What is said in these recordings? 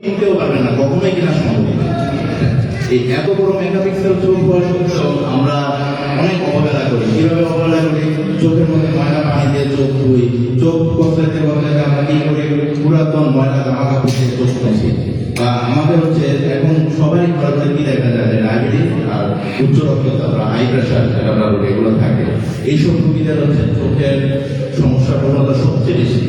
কিনতেও পারবেন না, কখনোই কেনা সম্ভব এই এত বড় মেগাপিক্সেল চোখ হওয়া আমরা অনেক অবহেলা করি। কীভাবে অবহেলা করি? চোখের মধ্যে ময়লা পানি দিয়ে চোখ ধুই। চোখ বদলাতে বদলাতে আমরা কি করি? পুরাতন ময়লা জামা কাপড় দিয়ে চোখ মুছি বা আমাদের হচ্ছে এখন সবারই ঘরে কি দেখা যায়? যে ডায়াবেটিস আর উচ্চ রক্তচাপ বা হাই প্রেশার এগুলো থাকে। এইসব রোগীদের হচ্ছে চোখের সমস্যা প্রবণতা সবচেয়ে বেশি।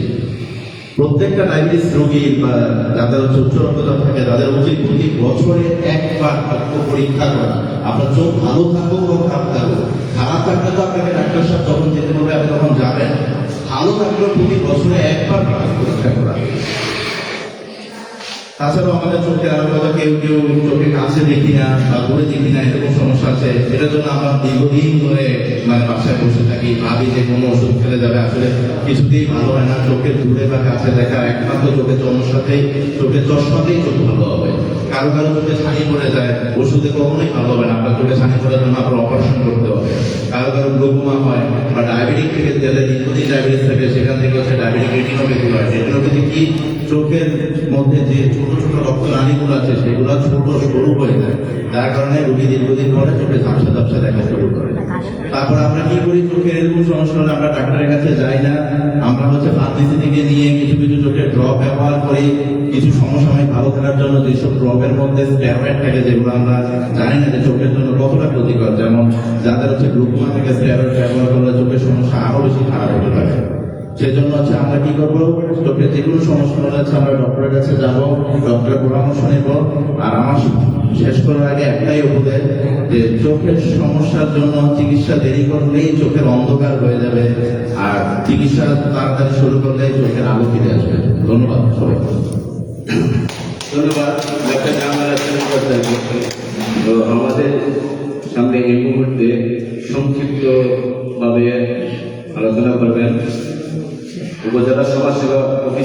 প্রত্যেকটা ডায়াবেটিস রোগী বা যাদের উচ্চ রক্তচাপ থাকে, তাদের উচিত প্রতি বছরে একবার রক্ত পরীক্ষা করা। আপনার চোখ ভালো থাকুক বা খারাপ থাকুক। খারাপ থাকলে তো আপনাকে ডাক্তার সাহেব যখন যেতে হবে আপনি তখন যাবেন। ভালো থাকলেও প্রতি বছরে একবার রক্ত পরীক্ষা করা। তাছাড়াও আমাদের চোখে আরও কথা কেউ কেউ চোখে কাছে দেখি না বা দূরে দেখি না এরকম সমস্যা আছে এটার জন্য আমরা দীর্ঘদিন ধরে মানে বাসায় বসে থাকি, ভাবি যে কোনো ওষুধ খেলে যাবে। আসলে কিছুতেই ভালো হয় না, চোখের দূরে বা কাছে দেখা, একমাত্র চোখের সমস্যাতেই চোখের চশমাতেই চোখ ভালো হবে। কারও কারও চোখে ছানি পড়ে যায়, ওষুধে কখনোই ভালো হবে না, আপনার চোখে ছানি পড়ার জন্য আপনার অপারেশন করতে হবে। কারও কারও গ্লোকোমা হয় বা ডায়াবেটিক থেকে যাদের দীর্ঘদিন ডায়াবেটিস থাকে, সেখান থেকে হচ্ছে ডায়াবেটিক রেটিনোপ্যাথি হয়। রেটিনোপ্যাথি কি? চোখের মধ্যে যে ছোট ছোট রক্ত নালীগুলো আছে, সেগুলো ছোট সরু হয়ে যায়। যার কারণে রোগী দীর্ঘদিন পরে চোখে ঝাপসা ঝাপসা দেখা শুরু করে। তারপর আমরা কি করি? চোখের এরকম সমস্যা হলে আমরা ডাক্তারের কাছে যাই না। আমরা হচ্ছে ফার্মেসি থেকে নিয়ে কিছু কিছু চোখের ড্রপ ব্যবহার করি। কিছু সমসাময়িক ভালো থাকার জন্য যেসব ড্রপের মধ্যে স্টেরয়েড থাকে, যেগুলো আমরা জানি না যে চোখের জন্য কতটা ক্ষতিকর। যেমন যাদের হচ্ছে গ্লুকোমা থেকে স্টেরয়েড ব্যবহার করলে চোখের সমস্যা আরও বেশি খারাপ হতে পারে। সেজন্য হচ্ছে আমরা কি করব? চোখের যে কোনো সমস্যা হচ্ছে, আমরা ডক্টরের কাছে যাব ডক্টরের পরামর্শ নেব। আর আমার শেষ করার আগে একটাই উপদেশ যে চোখের সমস্যার জন্য চিকিৎসা দেরি করলেই চোখের অন্ধকার হয়ে যাবে। আর চিকিৎসা তাড়াতাড়ি শুরু করলে চোখের আলো ফিরে আসবে। ধন্যবাদ সবাই ধন্যবাদ আমাদের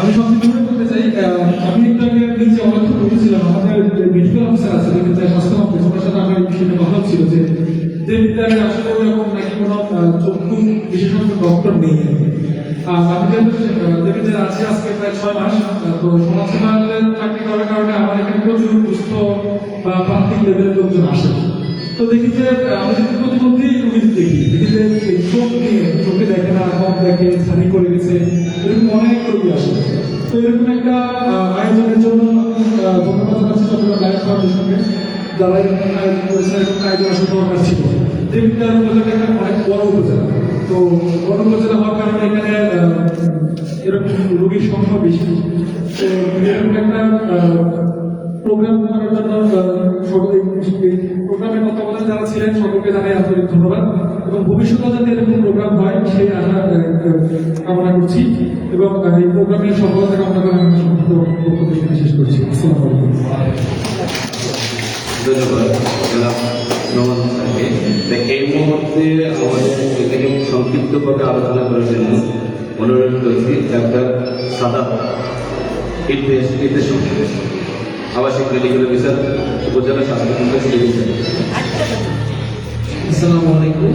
আমি সংক্ষিপ্ত করতে চাই আমি একটু আগে নিচে অনেক বলতেছিলাম আমাদের মেডিকেল অফিসার আছে যেখানে স্বাস্থ্য অফিস ওনার সাথে আমার বিষয়টা কথা ছিল যে যে বিদ্যালয়ে আসলে ওরকম নাকি কোনো চক্ষু বিশেষজ্ঞ ডক্টর নেই। আমি যেহেতু আছি আজকে প্রায় ছয় মাস তো সমাজসেবাতে চাকরি করার কারণে আমার এখানে প্রচুর সুস্থ বা প্রান্তিক লেভেলের লোকজন আসে। তো দেখি যে আমি যদি প্রতিমধ্যেই রুগী দেখি। উপজেলা তো এখানে এরকম রোগীর সংখ্যা বেশি। তো একটা প্রোগ্রাম করার জন্য সকলে প্রোগ্রামের যারা ছিলেন, সকলকে জানাই আন্তরিক ধন্যবাদ। এবং ভবিষ্যতে যাতে এরকম প্রোগ্রাম হয়, সেই আশা কামনা করছি। এবং এই প্রোগ্রামের সফলতা কামনা করে সংক্ষিপ্ত শেষ করছি। আসসালামু আলাইকুম। তো এই মুহূর্তে আমাদের এখানে সংক্ষিপ্তভাবে আলোচনা করার জন্য অনুরোধ করছি ডাক্তার সাদা ইতিহাস ইতিহাস আবাসিক মেডিকেল অফিসার উপজেলা স্বাস্থ্য সিভিল আসসালামু আলাইকুম।